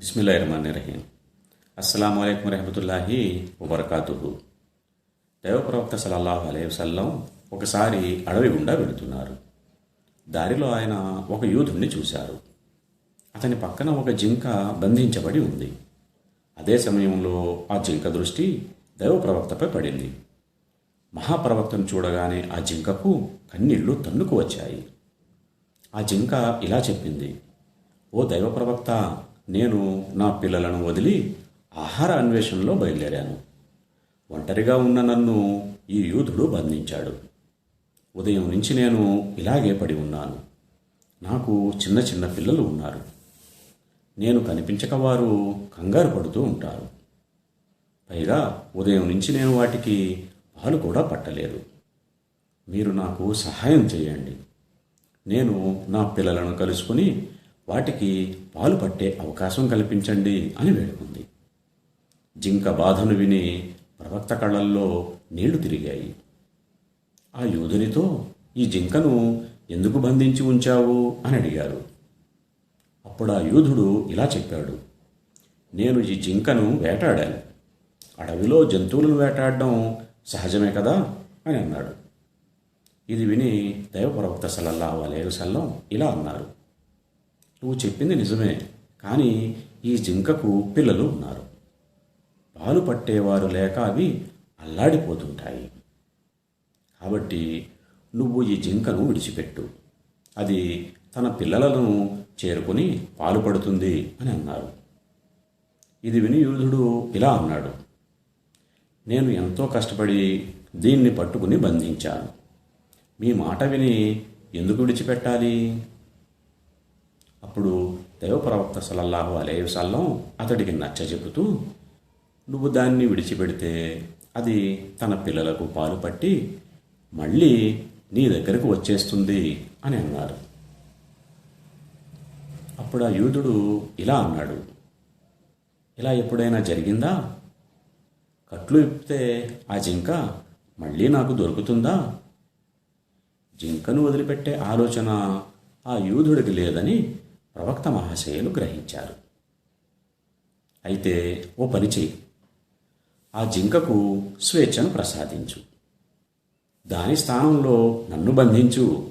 బిస్మిల్లాహిర్రహమానిర్రహీం. అస్సలం అయికం వరహమతుల్లాహి వబర్కాతుహు. దైవప్రవక్త సలల్లాహు సల్లల్లాహు వసల్లం ఒకసారి అడవి గుండా వెళుతున్నారు. దారిలో ఆయన ఒక యూధుణ్ణి చూశారు. అతని పక్కన ఒక జింక బంధించబడి ఉంది. అదే సమయంలో ఆ జింక దృష్టి దైవప్రవక్తపై పడింది. మహాప్రవక్తను చూడగానే ఆ జింకకు కన్నీళ్ళు తన్నుకు వచ్చాయి. ఆ జింక ఇలా చెప్పింది ఓ దైవప్రవక్త నేను నా పిల్లలను వదిలి ఆహార అన్వేషణలో బయలుదేరాను. ఒంటరిగా ఉన్న నన్ను ఈ యూధుడు బంధించాడు. ఉదయం నుంచి నేను ఇలాగే పడి ఉన్నాను. నాకు చిన్న చిన్న పిల్లలు ఉన్నారు. నేను కనిపించక వారు కంగారు పడుతూ ఉంటారు. పైగా ఉదయం నుంచి నేను వాటికి పాలు కూడా పట్టలేదు. మీరు నాకు సహాయం చేయండి. నేను నా పిల్లలను కలుసుకుని వాటికి పాలు పట్టే అవకాశం కల్పించండి అని వేడుకుంది. జింక బాధను విని ప్రవక్త కళ్ళల్లో నీళ్ళు తిరిగాయి. ఆ యోధునితో ఈ జింకను ఎందుకు బంధించి ఉంచావు? అని అడిగారు. అప్పుడు ఆ యూధుడు ఇలా చెప్పాడు. నేను ఈ జింకను వేటాడాను. అడవిలో జంతువులను వేటాడడం సహజమే కదా? అని అన్నాడు. ఇది విని దైవ ప్రవక్త సల్లల్లాహు అలైహి సల్లం ఇలా అన్నారు. నువ్వు చెప్పింది నిజమే కానీ ఈ జింకకు పిల్లలు ఉన్నారు. పాలు పట్టేవారు లేక అవి అల్లాడిపోతుంటాయి. కాబట్టి నువ్వు ఈ జింకను విడిచిపెట్టు. అది తన పిల్లలను చేరుకుని పాలు పడుతుంది అని అన్నారు. ఇది విని యూధుడు ఇలా అన్నాడు నేను ఎంతో కష్టపడి దీన్ని పట్టుకుని బంధించాను. మీ మాట విని ఎందుకు విడిచిపెట్టాలి? అప్పుడు దైవప్రవక్త సలల్లాహు సల్లల్లాహు అలైహి అతడికి నచ్చ చెబుతూ నువ్వు దాన్ని విడిచిపెడితే అది తన పిల్లలకు పాలు పట్టి మళ్ళీ నీ దగ్గరకు వచ్చేస్తుంది అని అన్నారు. అప్పుడు ఆ యూదుడు ఇలా అన్నాడు ఇలా ఎప్పుడైనా జరిగిందా? కట్లు ఇప్పితే ఆ జింక మళ్ళీ నాకు దొరుకుతుందా? జింకను వదిలిపెట్టే ఆలోచన ఆ యూధుడికి లేదని ప్రవక్త మహాశయులు గ్రహించారు. అయితే ఓ పని చెయ్యి. ఆ జింకకు స్వేచ్ఛను ప్రసాదించు. దాని స్థానంలో నన్ను బంధించు.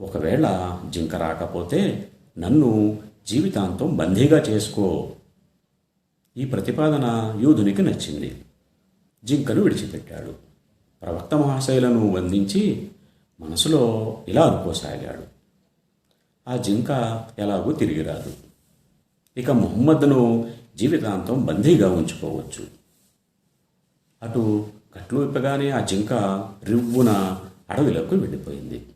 ఒకవేళ జింక రాకపోతే నన్ను జీవితాంతం బందీగా చేసుకో. ఈ ప్రతిపాదన యూదునికి నచ్చింది. జింకను విడిచిపెట్టాడు. ప్రవక్త మహాశైలను వందించి మనసులో ఇలా అనుకోసాగాడు. ఆ జింక ఎలాగూ తిరిగి రాదు ఇక ముహమ్మద్ను జీవితాంతం బందీగా ఉంచుకోవచ్చు. అటు కట్లు విప్పగానే ఆ జింక రివ్వున అడవిలోకి వెళ్ళిపోయింది.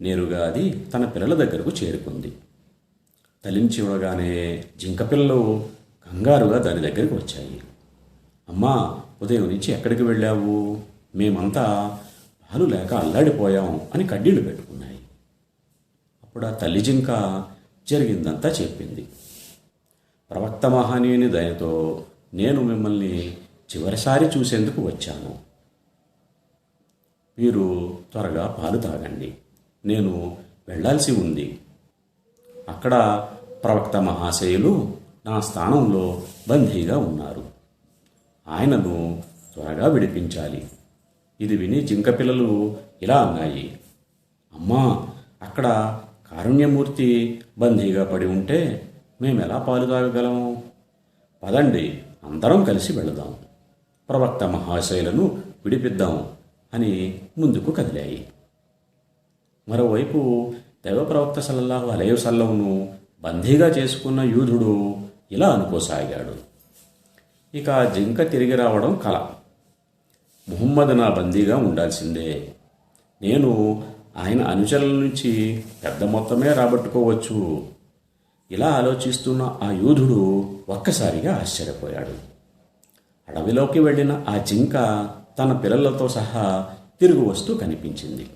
నేరుగా అది తన పిల్లల దగ్గరకు చేరుకుంది. తలించి ఉండగానే జింక పిల్లలు కంగారుగా దాని దగ్గరికి వచ్చాయి. అమ్మా ఉదయం నుంచి ఎక్కడికి వెళ్ళావు? మేమంతా పాలు లేక అల్లాడిపోయాం అని కడ్డీలు పెట్టుకున్నాయి. అప్పుడు ఆ తల్లి జింక జరిగిందంతా చెప్పింది. ప్రవక్త మహనీయుని దయతో నేను మిమ్మల్ని చివరిసారి చూసేందుకు వచ్చాను. మీరు త్వరగా పాలు తాగండి. నేను వెళ్ళాల్సి ఉంది. అక్కడ ప్రవక్త మహాశయులు నా స్థానంలో బందీగా ఉన్నారు. ఆయనను త్వరగా విడిపించాలి. ఇది విని జింక పిల్లలు ఇలా అన్నాయి. అమ్మా అక్కడ కారుణ్యమూర్తి బందీగా పడి ఉంటే మేము ఎలా పాలు తాగగలం? పదండి అందరం కలిసి వెళదాం. ప్రవక్త మహాశైలను విడిపిద్దాం అని ముందుకు కదిలాయి. మరోవైపు దైవ ప్రవక్త సల్లల్లాహు అలైహి బందీగా చేసుకున్న యూధుడు ఇలా అనుకోసాగాడు. ఇక జింక తిరిగి రావడం కల. ముహమ్మద్ నా బందీగా ఉండాల్సిందే. నేను ఆయన అనుచరుల నుంచి పెద్ద మొత్తమే రాబట్టుకోవచ్చు. ఇలా ఆలోచిస్తున్న ఆ యోధుడు ఒక్కసారిగా ఆశ్చర్యపోయాడు. అడవిలోకి వెళ్ళిన ఆ జింక తన పిల్లలతో సహా తిరుగు వస్తూ కనిపించింది.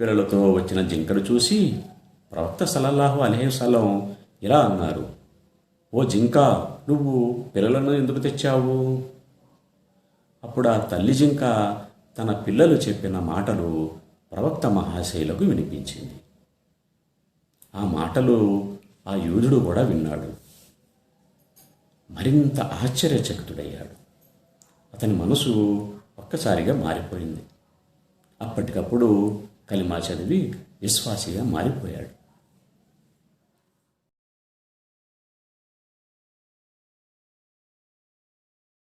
పిల్లలతో వచ్చిన జింకను చూసి ప్రవక్త సలల్లాహు అలహేసలం ఇలా అన్నారు ఓ జింక నువ్వు పిల్లలను ఎందుకు తెచ్చావు? అప్పుడు ఆ తల్లి జింక తన పిల్లలు చెప్పిన మాటలు ప్రవక్త మహాశైలకు వినిపించింది. ఆ మాటలు ఆ యూదుడు కూడా విన్నాడు. మరింత ఆశ్చర్యచకితుడయ్యాడు. అతని మనసు ఒక్కసారిగా మారిపోయింది. అప్పటికప్పుడు కలిమా చదివి విశ్వాసిగా మారిపోయాడు.